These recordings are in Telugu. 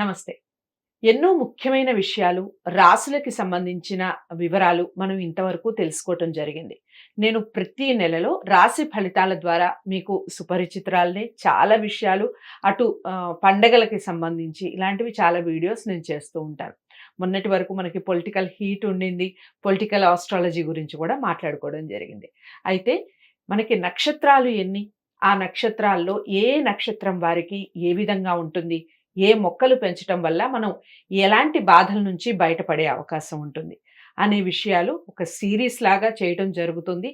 నమస్తే. ఎన్నో ముఖ్యమైన విషయాలు రాసులకి సంబంధించిన వివరాలు మనం ఇంతవరకు తెలుసుకోవటం జరిగింది. నేను ప్రతి నెలలో రాశి ఫలితాల ద్వారా మీకు సుపరిచితురాలనే చాలా విషయాలు అటు పండగలకి సంబంధించి ఇలాంటివి చాలా వీడియోస్ నేను చేస్తూ ఉంటాను. మొన్నటి వరకు మనకి పొలిటికల్ హీట్ ఉండింది పొలిటికల్ ఆస్ట్రాలజీ గురించి కూడా మాట్లాడుకోవడం జరిగింది. అయితే మనకి నక్షత్రాలు ఎన్ని? ఆ నక్షత్రాల్లో ఏ నక్షత్రం వారికి ఏ విధంగా ఉంటుంది? ఏ మొక్కలు పెంచడం వల్ల మనం ఎలాంటి బాధల నుంచి బయటపడే అవకాశం ఉంటుంది అనే విషయాలు ఒక సిరీస్ లాగా చేయడం జరుగుతుంది.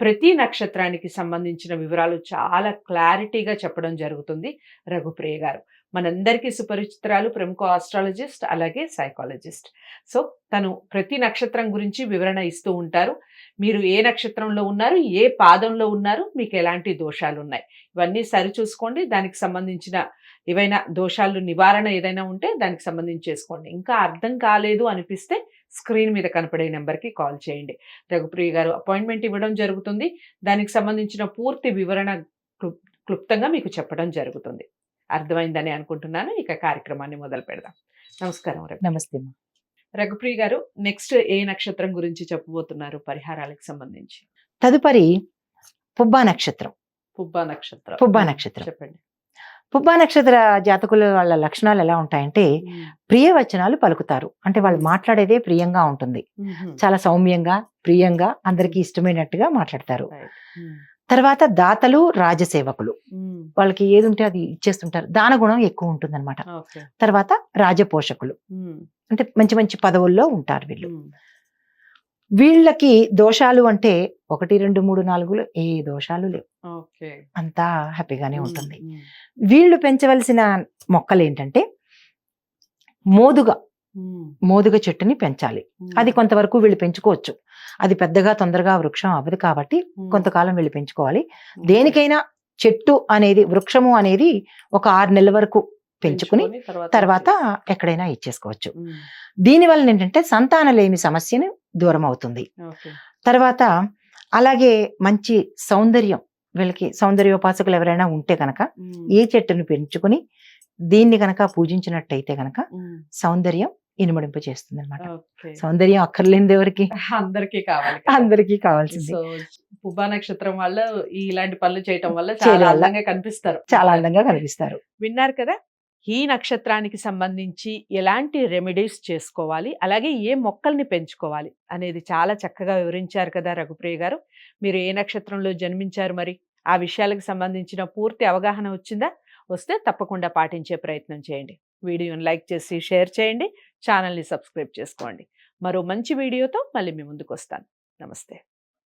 ప్రతి నక్షత్రానికి సంబంధించిన వివరాలు చాలా క్లారిటీగా చెప్పడం జరుగుతుంది. రఘుప్రియ గారు మనందరికీ సుపరిచితురాలు ప్రముఖ ఆస్ట్రాలజిస్ట్ అలాగే సైకాలజిస్ట్. సో తను ప్రతి నక్షత్రం గురించి వివరణ ఇస్తూ ఉంటారు. మీరు ఏ నక్షత్రంలో ఉన్నారు ఏ పాదంలో ఉన్నారు మీకు ఎలాంటి దోషాలు ఉన్నాయి ఇవన్నీ సరిచూసుకోండి దానికి సంబంధించిన ఏవైనా దోషాలు నివారణ ఏదైనా ఉంటే దానికి సంబంధించి చేసుకోండి. ఇంకా అర్థం కాలేదు అనిపిస్తే స్క్రీన్ మీద కనపడే నెంబర్కి కాల్ చేయండి. రఘుప్రియ గారు అపాయింట్మెంట్ ఇవ్వడం జరుగుతుంది. దానికి సంబంధించిన పూర్తి వివరణ క్లుప్- క్లుప్తంగా మీకు చెప్పడం జరుగుతుంది. అర్థమైందని అనుకుంటున్నాను. ఇక కార్యక్రమాన్ని మొదలు పెడదాం. నమస్కారం రఘు. నమస్తే. రఘుప్రియ గారు నెక్స్ట్ ఏ నక్షత్రం గురించి చెప్పబోతున్నారు పరిహారాలకు సంబంధించి? తదుపరి పుబ్బా నక్షత్రం. పుబ్బా నక్షత్రం. పుబ్బా నక్షత్రం. చెప్పండి. పుబ్బా నక్షత్ర జాతకుల వాళ్ళ లక్షణాలు ఎలా ఉంటాయంటే ప్రియ వచనాలు పలుకుతారు. అంటే వాళ్ళు మాట్లాడేదే ప్రియంగా ఉంటుంది. చాలా సౌమ్యంగా ప్రియంగా అందరికీ ఇష్టమైనట్టుగా మాట్లాడతారు. తర్వాత దాతలు రాజసేవకులు. వాళ్ళకి ఏది ఉంటే అది ఇచ్చేస్తుంటారు. దాన గుణం ఎక్కువ ఉంటుంది ఓకే. తర్వాత రాజపోషకులు. అంటే మంచి మంచి పదవుల్లో ఉంటారు వీళ్ళు. వీళ్ళకి దోషాలు అంటే ఒకటి రెండు మూడు నాలుగులు ఏ దోషాలు లేవు అంతా హ్యాపీగానే ఉంటుంది. వీళ్ళు పెంచవలసిన మొక్కలు ఏంటంటే మోదుగ. మోదుగ చెట్టుని పెంచాలి. అది కొంతవరకు వీళ్ళు పెంచుకోవచ్చు అది పెద్దగా తొందరగా వృక్షం అవ్వదు కాబట్టి. కొంతకాలం వీళ్ళు పెంచుకోవాలి. దేనికైనా చెట్టు అనేది వృక్షము అనేది ఒక ఆరు నెలల వరకు పెంచుకుని తర్వాత ఎక్కడైనా ఇచ్చేసుకోవచ్చు. దీనివల్ల ఏంటంటే సంతానలేమి సమస్యను దూరం అవుతుంది తర్వాత అలాగే మంచి సౌందర్యం వీళ్ళకి సౌందర్యోపాసకులు ఎవరైనా ఉంటే కనుక మ్మ్. ఏ చెట్టును పెంచుకుని దీన్ని గనక పూజించినట్టయితే గనక. సౌందర్యం ఇనుమడింపు చేస్తుంది అనమాట సౌందర్యం అక్కర్లేనిది ఎవరికి? అందరికీ కావాలి. అందరికీ కావాల్సింది. పుబ్బా నక్షత్రం వల్ల ఈ ఇలాంటి పనులు చేయటం వల్ల చాలా అందంగా కనిపిస్తారు. చాలా అందంగా కనిపిస్తారు. విన్నారు కదా? ఈ నక్షత్రానికి సంబంధించి ఎలాంటి రెమెడీస్ చేసుకోవాలి? అలాగే ఏ మొక్కల్ని పెంచుకోవాలి? అనేది చాలా చక్కగా వివరించారు కదా రఘుప్రియ గారు. మీరు ఏ నక్షత్రంలో జన్మించారు మరి? ఆ విషయాలకు సంబంధించిన పూర్తి అవగాహన వచ్చిందా? వస్తే తప్పకుండా పాటించే ప్రయత్నం చేయండి. వీడియోని లైక్ చేసి షేర్ చేయండి. ఛానల్ని సబ్స్క్రైబ్ చేసుకోండి. మరో మంచి వీడియోతో మళ్ళీ మీ ముందుకు వస్తాను. నమస్తే.